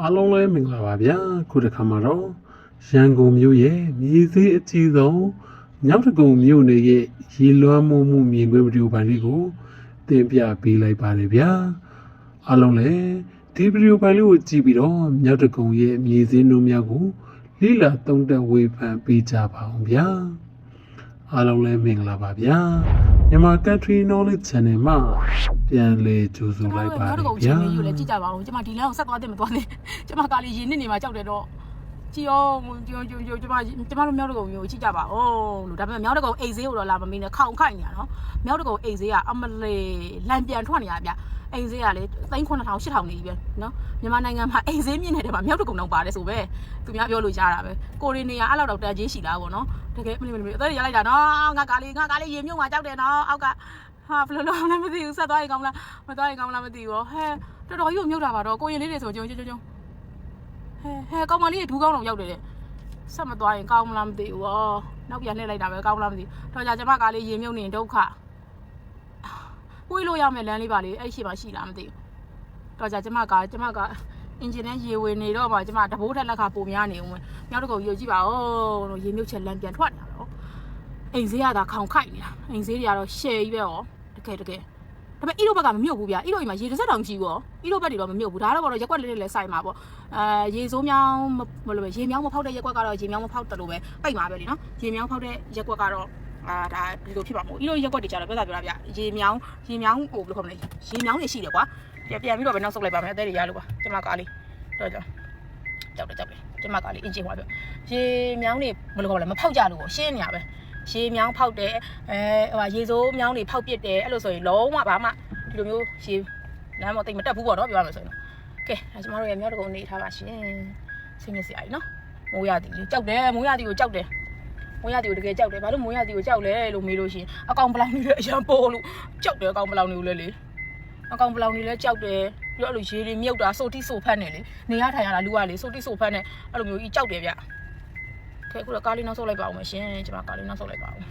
အားလုံးလည်းမင်္ဂလာပါဗျာခုတစ်ခါမှာတော့ရန်ကုန်မြို့ရဲ့မြေသေးအကြီးဆုံးမြောက်တကုံမြို့နယ်ရဲ့ရေလွှမ်းမှုမှုမြင်ကွင်းဗီဒီယိုပိုင်းလေးကိုတင်ပြပေးလိုက်ပါတယ်ဗျာအားလုံးလည်းဒီဗီဒီယိုပိုင်းလေးကိုကြည့်ပြီးတော့မြောက်တကုံရဲ့မြေသေးနှုံးများကိုလိလာသုံးသက်ဝေဖန်ပေးကြပါအောင်ဗျာအားလုံးလည်းမင်္ဂလာပါဗျာ မြန်မာ Country Knowledge Channel မှာပြန်လည်ကြိုဆိုလိုက်ပါတနောက်တစ်ယ်ခုအဗျာချိန်လေးယူလဲကြည့်ကြပါဦးကျမဒီလမ်းကိုဆက်သွားတယ်မသွားနဲ့ကျမကားလေးရင်းနေနေမှာကြောက်တယ်တော့ ကြည့်အောင်ကြည့်ကြည့်ကြည့်ကျမကျမတို့မြောက်တကုံမျိုးကိုကြည့်ကြပါဦးလို့ဒါပေမဲ့မြောက်တကုံအိတ်ဈေးကိုတော့လာမမင်းနဲ့ခေါင်ခိုက်နေရနော်မြောက်တကုံအိတ်ဈေးကအမလေးလန်ပြန်ထွက်နေရဗျအိမ်ဈေးကလေ3000 8000 8000နေပြီပဲနော်မြန်မာနိုင်ငံမှာအိမ်ဈေးမြင့်နေတဲ့မှာမြောက်တကုံတော့ပါတယ်ဆိုပဲသူများပြောလို့ရတာပဲကိုရီနေရအဲ့လောက်တော့တန်ကြီးရှိလားဗောနော်တကယ်မလီမလီအသက်ရလိုက်တာနော်ငါကားလေးငါကားလေးရေမြုပ်မှာကြောက်တယ်နော်အောက်ကဟာဘယ်လိုလုပ်လဲမသိဘူးဆက်သွားရင်ကောင်းလားမသွားရင်ကောင်းလားမသိဘူးဟဲတော်တော်ကြီးကိုမြုပ်တာပါတော့ကိုရင်လေးတွေဆိုကြုံကြုံကြုံ ဟဲဟဲကောင်မလေးဒူးကောင်းတော့ရောက်တယ်တဲ့ဆက်မသွားရင်ကောင်းမလားမသိဘူးဩနောက်ပြန်လှည့်လိုက်တာပဲကောင်းမလားမသိဘူးတော်ကြကျမကားလေးရေမြုပ်နေဒုက္ခဝေးလို့ရမယ်လမ်းလေးပါလေအဲ့ရှိမှရှိလားမသိဘူးတော်ကြကျမကားကျမကားအင်ဂျင်နဲ့ရေဝင်နေတော့မှကျမတဘိုးထက်လက်ခါပုံများနေဦးမယ်မြောက်တကုံယူကြည့်ပါဦးလို့ရေမြုပ်ချက်လမ်းပြန်ထွက်နေတာတော့အိမ်ဈေးရတာခေါင်ခိုက်နေတာအိမ်ဈေးတွေကတော့ရှယ်ကြီးပဲဩတကယ်တကယ် ဒါပေမဲ့အီလိုဘက်ကမမြုပ်ဘူးဗျာအီလိုကြီးမှာရေတစ်စက်တောင်မရှိဘူး။အီလိုဘက်တွေတော့မမြုပ်ဘူး။ဒါတော့ကတော့ရက်ကွက်လေးလေးလည်းစိုက်မှာပေါ့။အဲရေစိုးမြောင်းမလို့ပဲရေမြောင်းမဖောက်တဲ့ရက်ကွက်ကတော့ရေမြောင်းမဖောက်တယ်လို့ပဲပိတ်မှာပဲလीနော်။ရေမြောင်းဖောက်တဲ့ရက်ကွက်ကတော့အာဒါဒီလိုဖြစ်မှာမဟုတ်။အီလိုရက်ကွက်တွေကြတော့ပြောတာပြောတာဗျ။ရေမြောင်းရေမြောင်းဟိုဘယ်လိုခေါ်မလဲ။ရေမြောင်းတွေရှိတယ်ကွာ။ပြန်ပြန်ပြီးတော့ပဲနောက်ဆုတ်လိုက်ပါမယ်။အသေးတွေရလို့ပါ။ကျမကားလေးတော့ကြောက်ကြောက်တယ်ကြောက်တယ်ကျမကားလေးအင်ဂျင်ဟွာပြော။ရေမြောင်းတွေဘယ်လိုခေါ်မလဲမဖောက်ကြလို့ပေါ့ရှင်းနေရပဲ။ ရေမြောင်းဖောက်တယ်အဲဟိုရေစိုးမြောင်းတွေဖောက်ပစ်တယ်အဲ့လိုဆိုရင်လုံးဝဘာမှဒီလိုမျိုးရေလမ်းမတိတ်မတက်ဘူးပေါ့နော်ပြောရမယ်ဆိုရင်ကဲအဲကျမတို့ရဲ့မြောက်တကုံနေထားပါရှင်ဆင်းရဲစရာကြီးနော်မိုးရသည်လေကြောက်တယ်မိုးရသည်ကိုကြောက်တယ်မိုးရသည်ကိုတကယ်ကြောက်တယ်ဘာလို့မိုးရသည်ကိုကြောက်လဲလို့မေးလို့ရှိရင်အကောင်ပလောင်နေလေအရန်ပို့လို့ကြောက်တယ်အကောင်ပလောင်နေကိုလည်းလေအကောင်ပလောင်နေလဲကြောက်တယ်ပြီးတော့အဲ့လိုရေတွေမြုပ်တာစိုးတိစိုးဖတ်နေလေနေရထိုင်ရတာလူကလေစိုးတိစိုးဖတ်နေအဲ့လိုမျိုးကြီးကြောက်တယ်ဗျ ခဲခုတော့ကားလေးနောက်ဆုတ်လိုက်ပါအောင်မရှင်ကျမကားလေးနောက်ဆုတ်လိုက်ပါအောင်